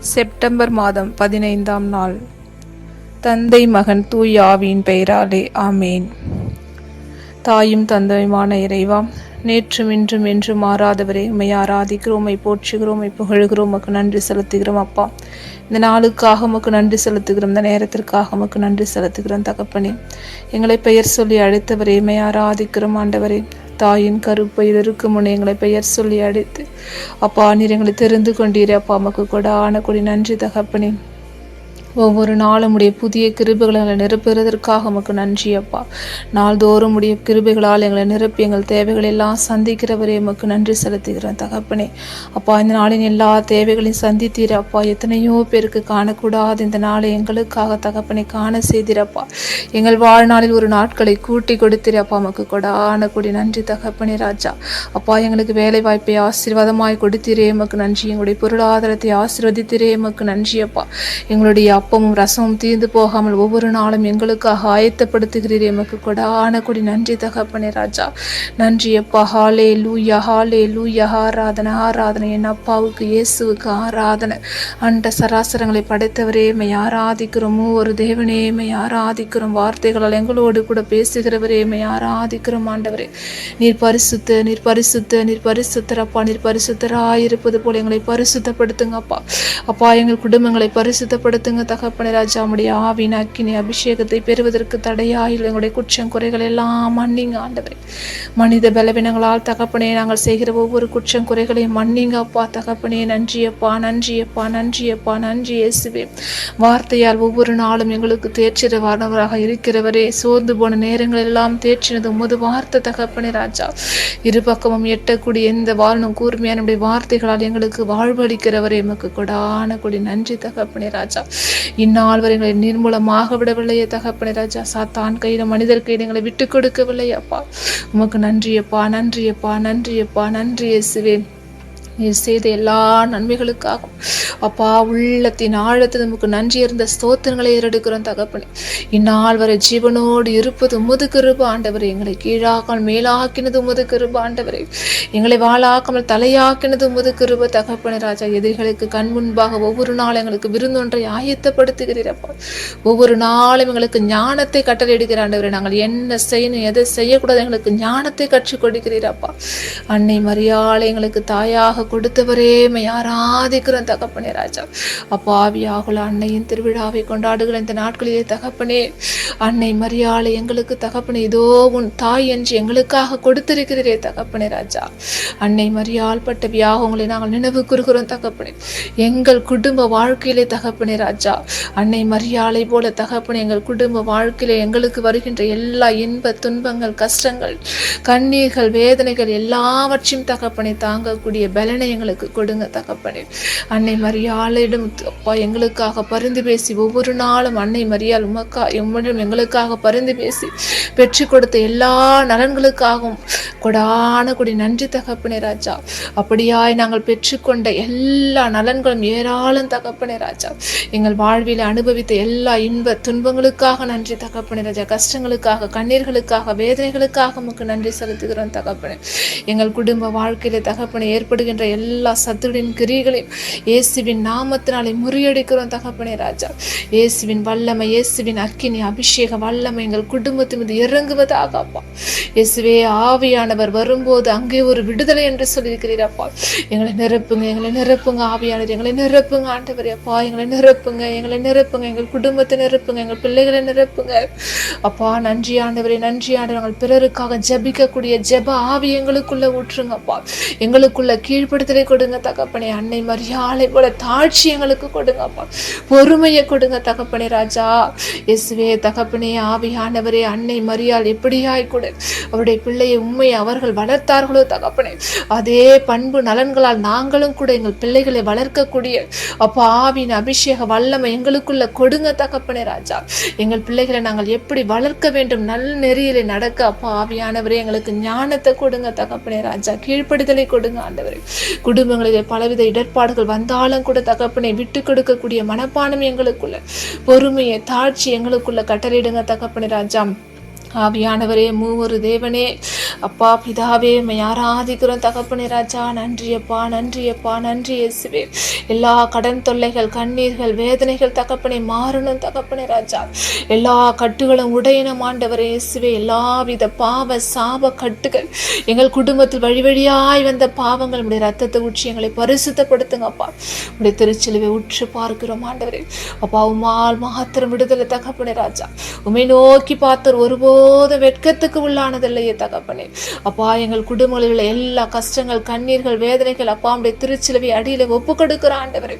September மாதம் பதினைந்தாம் நாள். தந்தை மகன் தூய் ஆவியின் பெயராலே ஆமேன். தாயும் தந்தையுமான இறைவா நேற்றும் இன்றும் என்று மாறாதவரே உமை ஆராதிக்கிறோம் உமை போற்றுகிறோம் உமை புகழுகிறோம் உமக்கு நன்றி செலுத்துகிறோம் அப்பா. இந்த நாளுக்காக உமக்கு நன்றி செலுத்துகிறோம் இந்த நேரத்திற்காக உமக்கு நன்றி செலுத்துகிறோம் தகப்பனே. எங்களை பெயர் சொல்லி அழைத்தவரே உமை ஆராதிக்கிறோம் ஆண்டவரே. தாயின் கருப்பையில் இருக்கும் முன்னே எங்களை பெயர் சொல்லி அடித்து அப்பா நீர் எங்களை தெரிந்து கொண்டீரே அப்பா உமக்கு கூட கொடி. நன்றி தகப்பனேன் ஒவ்வொரு நாளும் உடைய புதிய கிருபைகளை எங்களை நிரப்புகிறதற்காக உமக்கு நன்றி அப்பா. நாள்தோறும் உடைய கிருபைகளால் எங்களை நிரப்பி எங்கள் தேவைகள் எல்லாம் சந்திக்கிறவரே உமக்கு நன்றி செலுத்துகிறேன் தகப்பனே. அப்பா இந்த நாளின் எல்லா தேவைகளையும் சந்தித்தீர் அப்பா. எத்தனையோ பேருக்கு காணக்கூடாது இந்த நாளை எங்களுக்காக தகப்பனை காண செய்தீரப்பா எங்கள் வாழ்நாளில் ஒரு நாட்களை கூட்டி கொடுத்தீர் அப்பா. உமக்கு கொடான கொடி நன்றி தகப்பனே ராஜா. அப்பா எங்களுக்கு வேலை வாய்ப்பை ஆசீர்வாதமாய் கொடுத்தீரே எமக்கு நன்றி. எங்களுடைய பொருளாதாரத்தை ஆசீர்வதித்திரே எமக்கு நன்றி அப்பா. எங்களுடைய அப்பமும் ரசமும் தீர்ந்து போகாமல் ஒவ்வொரு நாளும் எங்களுக்காக ஆயத்தப்படுத்துகிறீர். எமக்கு கூட. ஆனக்குடி நன்றி தகப்பனே ராஜா. நன்றி அப்பா. ஹாலே லூயா ஹாலே லூயா ஆராதனை ஆராதனை. என் அப்பாவுக்கு இயேசுவுக்கு ஆராதனை. அண்ட சராசரங்களை படைத்தவரே மை ஆராதிக்கிறோமோ. ஒரு தேவனே மை ஆராதிக்கிறோம். வார்த்தைகளால் எங்களோடு கூட பேசுகிறவரே மை ஆராதிக்கிறோம் ஆண்டவரே. நீர் பரிசுத்த நீர் பரிசுத்த நீர் பரிசுத்தரப்பா நீர் நீர் பரிசுத்தராயிருப்பது போல எங்களை பரிசுத்தப்படுத்துங்க அப்பா. அப்பா எங்கள் குடும்பங்களை பரிசுத்தப்படுத்துங்க தகப்பன ராஜா உடைய ஆவின் அக்கினி அபிஷேகத்தை பெறுவதற்கு தடையாயில் எங்களுடைய குற்றம் குறைகள் எல்லாம் மன்னிங்க ஆண்டவரே. மனித பலவீனங்களால் தகப்பனே நாங்கள் செய்கிற ஒவ்வொரு குற்றம் குறைகளையும் மன்னிங்க அப்பா. தகப்பனே நன்றியப்பா நன்றியப்பா நன்றியப்பா நன்றி இயேசுவே. வார்த்தையால் ஒவ்வொரு நாளும் எங்களுக்கு தேர்ச்சிறவானவராக இருக்கிறவரே. சோர்ந்து போன நேரங்கள் எல்லாம் தேர்ச்சினது உமது வார்த்தை தகப்பனே ராஜா. இரு பக்கமும் எட்டக்கூடிய எந்த வாரணும் கூர்மையான வார்த்தைகளால் எங்களுக்கு வாழ்வளிக்கிறவரே. எமக்கு கொடான கொடி. நன்றி தகப்பனே ராஜா. இந்நாள் வரை எங்களை நிர்மூலமாக விடவில்லையே தகப்பனே ராஜா. சாத்தான் கையில மனிதர் கையில் எங்களை விட்டு கொடுக்கவில்லை அப்பா. உமக்கு நன்றியப்பா நன்றியப்பா நன்றியப்பா நன்றி இயேசுவேன் நீர் செய்த எல்லா நன்மைகளுக்காகவும். அப்பா உள்ளத்தின் ஆழத்தில் நமக்கு நன்றி இருந்த ஸ்தோத்திரங்களை ஏறெடுக்கிறோம் தகப்பனே. இந்நாள் வரை ஜீவனோடு இருப்பது உமது கிருப எங்களை கீழாக்காமல் மேலாக்கினது உமது கிருப எங்களை வாழாக்காமல் தலையாக்கினது உமது கிருப தகப்பனே. ராஜா எதிரிகளுக்கு கண் முன்பாக ஒவ்வொரு நாளும் எங்களுக்கு விருந்தொன்றை ஆயத்தப்படுத்துகிறீரப்பா ஒவ்வொரு நாளும் எங்களுக்கு ஞானத்தை கட்டளையிடுகிற ஆண்டவரை. நாங்கள் என்ன செய்யணும் எதை செய்யக்கூடாது எங்களுக்கு ஞானத்தை கற்றுக் கொடுக்கிறீரப்பா அன்னை மரியாதை எங்களுக்கு தாயாக கொடுத்தவரே மை ஆராதிக்கிறோம் தகப்பனே ராஜா. அப்பா ஆவியாகுல அன்னையின் திருவிழாவை கொண்டாடுகிற இந்த நாட்களிலே தகப்பனே அன்னை மரியாதை எங்களுக்கு தகப்பனே இதோ உன் தாய் என்று எங்களுக்காக கொடுத்திருக்கிறீரே தகப்பனே ராஜா. அன்னை மரியாள் பட்ட வியாகங்களை நாங்கள் நினைவு கூறுகிறோம் தகப்பனே. எங்கள் குடும்ப வாழ்க்கையிலே தகப்பனே ராஜா அன்னை மரியாதை போல தகப்பனே எங்கள் குடும்ப வாழ்க்கையிலே எங்களுக்கு வருகின்ற எல்லா இன்ப துன்பங்கள் கஷ்டங்கள் கண்ணீர்கள் வேதனைகள் எல்லாவற்றையும் தகப்பனை தாங்கக்கூடிய பலனை எங்களுக்கு கொடுங்க தகப்பனே. அன்னை மரியாளிடம் அப்பா எங்களுக்காக பரிந்து பேசி ஒவ்வொரு நாளும் அன்னை மரியாள் உமக்கா எம்மிடம் எங்களுக்காக பரிந்து பேசி பெற்று கொடுத்த எல்லா நலன்களுக்காகவும் கொடான கொடி நன்றி தகப்பனே ராஜா. அப்படியாய் நாங்கள் பெற்றுக்கொண்ட எல்லா நலன்களும் ஏராளம் தகப்பனே ராஜா. எங்கள் வாழ்வில் அனுபவித்த எல்லா இன்ப துன்பங்களுக்காக நன்றி தகப்பனே ராஜா. கஷ்டங்களுக்காக கண்ணீர்களுக்காக வேதனைகளுக்காக நமக்கு நன்றி செலுத்துகிறோம் தகப்பனே. எங்கள் குடும்ப வாழ்க்கையில தகப்பனை ஏற்படுகின்ற எல்லா சத்துடின் கிரிகளையும் இயேசுவின் நாமத்தினாலே முறியடிக்கிறோம் தகப்பனே ராஜா. இயேசுவின் வல்லமை இயேசுவின் அக்கினி அபிஷேக வல்லமை எங்கள் குடும்பத்தின் மீது இறங்குவதாக அப்பா. இயேசுவே ஆவியானவர் வரும்போது அங்கே ஒரு விடுதலை என்று சொல்லியிருக்கிறீர் அப்பா. எங்களை நிரப்புங்க எங்களை நிரப்புங்க ஆவியானவர் எங்களை நிரப்புங்க ஆண்டவர் அப்பா. எங்களை நிரப்புங்க எங்களை நிரப்புங்க எங்கள் குடும்பத்தை நிரப்புங்க எங்கள் பிள்ளைகளை நிரப்புங்க. அப்பா நன்றி ஆண்டவரே நன்றி ஆண்டவர். நாங்கள் பிறருக்காக ஜபிக்கக்கூடிய ஜெப ஆவி எங்களுக்குள்ள ஊற்றுங்கப்பா எங்களுக்குள்ள கீழ் வெளிப்படுத்தலை கொடுங்க தகப்பனே. அன்னை மரியாதை போல தாட்சி எங்களுக்கு கொடுங்கப்பா பொறுமையை கொடுங்க தகப்பனே ராஜா. இயேசுவே தகப்பனே ஆவியானவரே அன்னை மரியாள் எப்படியாய் கூட அவருடைய பிள்ளையை உண்மையை அவர்கள் வளர்த்தார்களோ தகப்பனே. அதே பண்பு நலன்களால் நாங்களும் கூட எங்கள் பிள்ளைகளை வளர்க்கக்கூடிய அப்போ ஆவின் அபிஷேக வல்லமை எங்களுக்குள்ள கொடுங்க தகப்பனே ராஜா. எங்கள் பிள்ளைகளை நாங்கள் எப்படி வளர்க்க வேண்டும்? நல்ல நெறியிலே நடக்க அப்பா ஆவியானவரே எங்களுக்கு ஞானத்தை கொடுங்க தகப்பனே ராஜா. கீழ்ப்படுதலை கொடுங்க ஆண்டவரே. குடும்பங்களிலே பலவித இடர்பாடுகள் வந்தாலும் கூட தகப்பனை விட்டு கொடுக்கக்கூடிய மனப்பானம் எங்களுக்குள்ள பொறுமையை தாழ்ச்சி எங்களுக்குள்ள கட்டளையிடுங்க தகப்பனை ராஜா. ஆவியானவரே மூவரு தேவனே. அப்பா பிதாவே உம்மை ஆராதிக்கிறோம். தகப்பனே ராஜா நன்றியப்பா நன்றியப்பா நன்றி இயேசுவே. எல்லா கடன் தொல்லைகள் கண்ணீர்கள் வேதனைகள் தகப்பனை மாறணும் தகப்பனே ராஜா. எல்லா கட்டுகளும் உடையணும் ஆண்டவர் இயேசுவே. எல்லாவித பாவ சாப கட்டுகள் எங்கள் குடும்பத்தில் வழி வழியாய் வந்த பாவங்கள் உடைய ரத்தத்தை ஊற்றி எங்களை பரிசுத்தப்படுத்துங்கப்பா உடைய திருச்சிலுவை உற்று பார்க்கிறோம் ஆண்டவரே. அப்பா உமால் மாத்திரம் விடுதலை தகப்பனே ராஜா. உமை நோக்கி பார்த்தர் ஒருபோதும் வெட்கத்துக்கு உள்ளானதில்லையே தகப்பனே. அப்பா எங்கள் குடும்பங்களில் எல்லா கஷ்டங்கள் கண்ணீர்கள் வேதனைகள் அப்பா உடைய திருச்சிலுவை அடியில் ஒப்பு கொடுக்கிற ஆண்டவர்.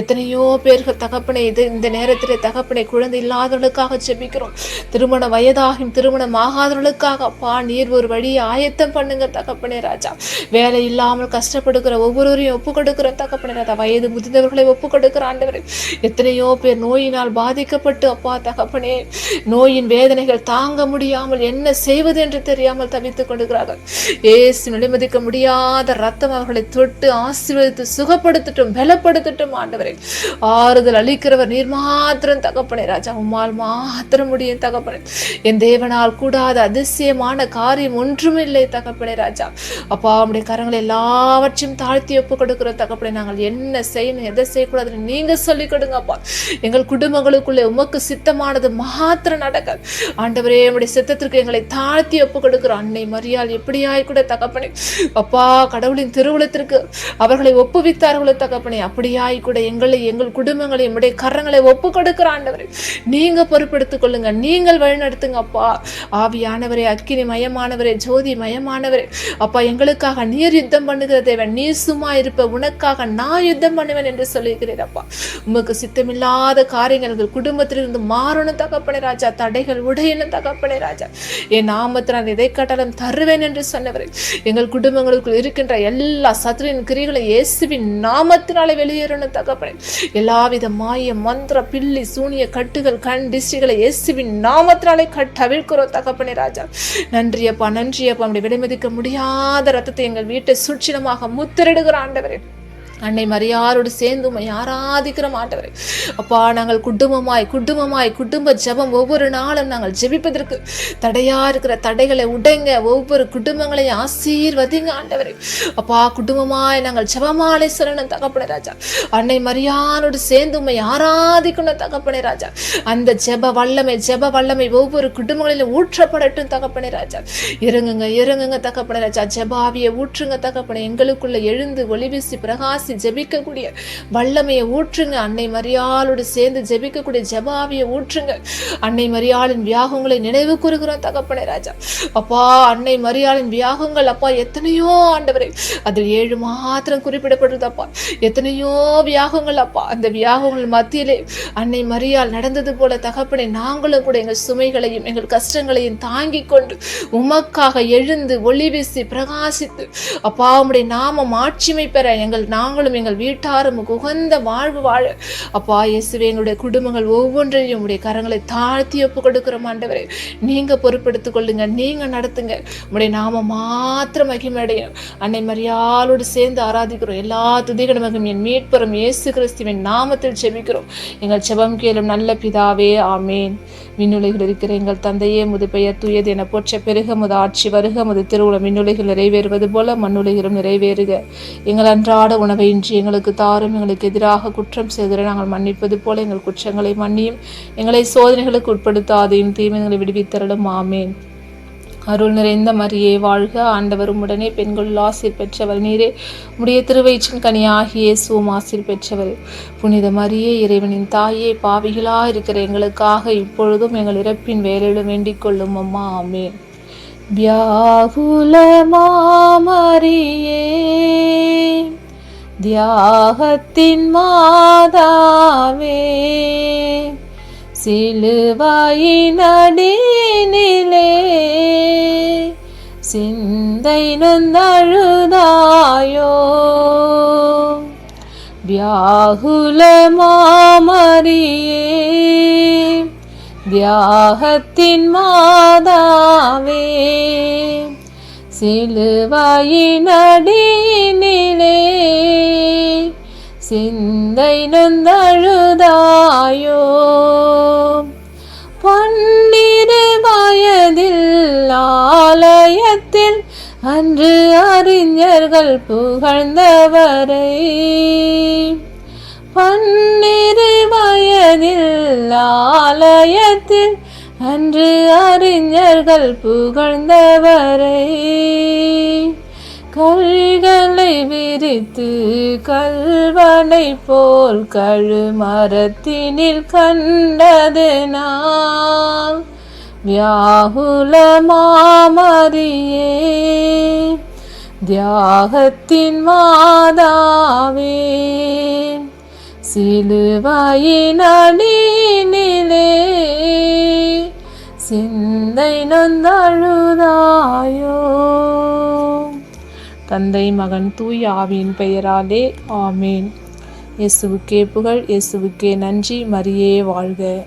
எத்தனையோ பேர்கள் தகப்பனை இது இந்த நேரத்திலே தகப்பனை குழந்தை இல்லாதவர்களுக்காக ஜெபிக்கிறோம். திருமண வயதாகும் திருமணம் ஆகாதவர்களுக்காக அப்பா நீர் ஒரு வழியை ஆயத்தம் பண்ணுங்க தகப்பனே ராஜா. வேலை இல்லாமல் கஷ்டப்படுகிற ஒவ்வொருவரையும் ஒப்பு கொடுக்கிற தகப்பனே ராஜா. வயது முதிர்ந்தவர்களை ஒப்பு கொடுக்கிற ஆண்டவர். எத்தனையோ பேர் நோயினால் பாதிக்கப்பட்டு அப்பா தகப்பனே நோயின் வேதனைகள் தாங்க முடியும் முடியாமல் என்ன செய்வது என்று தெரியாமல் தவித்துக் கொண்டிருக்கிறார்கள் ஏசு நிலைமதிக்க முடியாத ரத்தம் அவர்களை தொட்டு ஆசீர்வதித்து சுகப்படுத்தட்டும் பலப்படுத்தட்டும் ஆண்டவரை. ஆறுதல் அளிக்கிறவர் நீர் மாத்திரம் தகப்பனே ராஜா உம்மால் மாத்திரம் முடியும் தகப்பனே. என் தேவனால் கூடாத அதிசயமான காரியம் ஒன்றுமில்லை தகப்பனே ராஜா. அப்பா உம்முடைய கரங்களை எல்லாவற்றையும் தாழ்த்தி ஒப்பு கொடுக்கிற தகப்பனே. நாங்கள் என்ன செய்யணும் எதை செய்யக்கூடாதுன்னு நீங்க சொல்லிக் கொடுங்கப்பா எங்கள் குடும்பங்களுக்குள்ளே உமக்கு சித்தமானது மாத்திரம் நடக்க ஆண்டவரே நம்முடைய சித்தத்திற்கு எங்களை தாழ்த்தி ஒப்பு கொடுக்கிறோம் அன்னை மரியாள் எப்படியாய் கூட தகப்பனே அப்பா கடவுளின் திருவுளத்திற்கு அவர்களை ஒப்புவித்தார்களோ தகப்பனே அப்படியாய் கூட எங்களை எங்கள் குடும்பங்களை உடைய கரங்களை ஒப்பு கொடுக்கிற ஆண்டவரை நீங்க பொறுப்பெடுத்துக் கொள்ளுங்க நீங்கள் வழிநடத்துங்க அப்பா. ஆவியானவரே அக்கினி மயமானவரே ஜோதி மயமானவரே அப்பா எங்களுக்காக நீர் யுத்தம் பண்ணுகிற தேவன் நீ சும்மா இருப்ப உனக்காக நான் யுத்தம் பண்ணுவேன் என்று சொல்லியிருக்கிறேன் அப்பா. உமக்கு சித்தமில்லாத காரியங்கள் எங்கள் குடும்பத்திலிருந்து மாறணும் தகப்பனே ராஜா தடைகள் உடையணும் தகப்பனே ராஜா. என் நாமத்தில் நான் இதை கட்டாலும் தருவேன் என்று சொன்னவரை. எங்கள் குடும்பங்களுக்குள் இருக்கின்ற எல்லா சத்துரின் கிரிகளை இயேசுவின் நாமத்தினாலே வெளியேறணும் தகப்பனே. எல்லாவித மாய மந்திர பில்லி சூனிய கட்டுகள் கண் டிஸ்டிகளை இயேசுவின் நாமத்தினாலே கட்டவிழ்க்கிறோம் தகப்பனே ராஜா. நன்றியப்பா நன்றியப்பா அப்படி விலைமதிக்க முடியாத ரத்தத்தை எங்கள் வீட்டை சுற்றிலமாக முத்திரிடுகிற ஆண்டவரே. அன்னை மரியாரோடு சேர்ந்து யாராதிக்கிற ஆராதிக்கிற அப்பா நாங்கள் குடும்பமாய் குடும்பமாய் குடும்ப ஜெபம் ஒவ்வொரு நாளும் நாங்கள் ஜெபிப்பதற்கு தடையா இருக்கிற தடைகளை உடைங்க ஒவ்வொரு குடும்பங்களையும் ஆசீர்வதிங்க ஆண்டவரை. அப்பா குடும்பமாய் நாங்கள் ஜபமாலை சொல்லணும் தகப்பன ராஜா. அன்னை மரியானோடு சேர்ந்து உண்மை ஆராதிக்கணும் தகப்பனே ராஜா. அந்த ஜெப வல்லமை ஜெப வல்லமை ஒவ்வொரு குடும்பங்களிலும் ஊற்றப்படட்டும் தகப்பனே ராஜா. இறங்குங்க இறங்குங்க தகப்பனே ராஜா. ஜெபாவியை ஊற்றுங்க தகப்பனை. எங்களுக்குள்ள எழுந்து ஒளிவீசி பிரகாச வீசி ஜெபிக்கக்கூடிய வல்லமையை ஊற்றுங்க. அன்னை மரியாளோடு சேர்ந்து ஜெபிக்கக்கூடிய ஜெபாவிய ஊற்றுங்க. அன்னை மரியாளின் வியாகங்களை நினைவு கூறுகிறோம் தகப்பனே ராஜா. அப்பா அன்னை மரியாளின் வியாகங்கள் அப்பா எத்தனையோ ஆண்டவரை அதில் ஏழு மாத்திரம் குறிப்பிடப்படுறது அப்பா. எத்தனையோ வியாகங்கள் அப்பா. அந்த வியாகங்கள் மத்தியிலே அன்னை மரியாள் நடந்தது போல தகப்பனை நாங்களும் கூட எங்கள் சுமைகளையும் எங்கள் கஷ்டங்களையும் தாங்கி கொண்டு உமக்காக எழுந்து ஒளி வீசி பிரகாசித்து அப்பா உடைய நாமம் ஆட்சிமை பெற எங்கள் நாங்களும் எங்கள் வீட்டாரும் உகந்த வாழ்வு வாழ அப்பா இயேசுவே எங்களுடைய குடும்பங்கள் ஒவ்வொன்றையும் உடைய கரங்களை தாழ்த்தி ஒப்பு கொடுக்கிறோம் ஆண்டவரே. நீங்க பொறுப்பெடுத்துக் கொள்ளுங்க நீங்க நடத்துங்க. உடைய நாமம் மாத்திரம் மகிமடையும் அன்னை மரியாளோடு சேர்ந்து ஆராதிக்கிறோம். எல்லா துதிகளும் என் மீட்புறம் இயேசு கிறிஸ்துவின் நாமத்தில் செபிக்கிறோம் எங்கள் செபம் கேளும் நல்ல பிதாவே ஆமேன். விண்ணுலகில் இருக்கிற எங்கள் தந்தையே முது பெயர் தூயது என போற்ற பெருக முது ஆட்சி வருக முது திருவுளம் விண்ணுலகில் நிறைவேறுவது போல மண்ணுலகிலும் நிறைவேறுக. எங்கள் அன்றாட உணவை இன்று எங்களுக்கு தாரும் எங்களுக்கு எதிராக குற்றம் செய்தரை நாங்கள் மன்னிப்பது போல எங்கள் குற்றங்களை மன்னியும். எங்களை சோதனைகளுக்கு உட்படுத்தாதையும் தீமைகளை விடுவித்தரலும் ஆமேன். அருள் நிறைந்த மரியே வாழ்க ஆண்டவரும் உடனே பெண்கள் ஆசிர் பெற்றவர் நீரே. உடைய திருவயிற்றின் கனியாகிய சூம் ஆசிர் பெற்றவர். புனித மரியே இறைவனின் தாயே பாவிகளா இருக்கிற எங்களுக்காக இப்பொழுதும் எங்கள் இறப்பின் வேலையிலும் வேண்டிக் கொள்ளும் அம்மா. ஆமே வியாகுல மாமரியே தியாகத்தின் மாதாவே சிலுவாயின் சிந்தை நொந்தழுதாயோ வியாகுல மாமரியே தியாகத்தின் மாதாவே சிலுவாயின் சிந்தை நொந்தழுதாயோ? பன்னிரு வயதில் ஆலயத்தில் அன்று அறிஞர்கள் புகழ்ந்தவரை. பன்னிரு வயதில் ஆலயத்தில் அன்று அறிஞர்கள் புகழ்ந்தவரை கல்களை விரித்து கல்வனை போல் கழுமரத்தினில் கண்டது நான். வியாகுல மாமரியே தியாகத்தின் மாதாவே சிலுவாயின் அடியினிலே சிந்தை நொந்தழுதாயோ? தந்தை மகன் தூய் ஆவியின் பெயராலே ஆமேன். இயேசுவுக்கே புகழ் இயேசுவுக்கே நன்றி மரியே வாழ்க.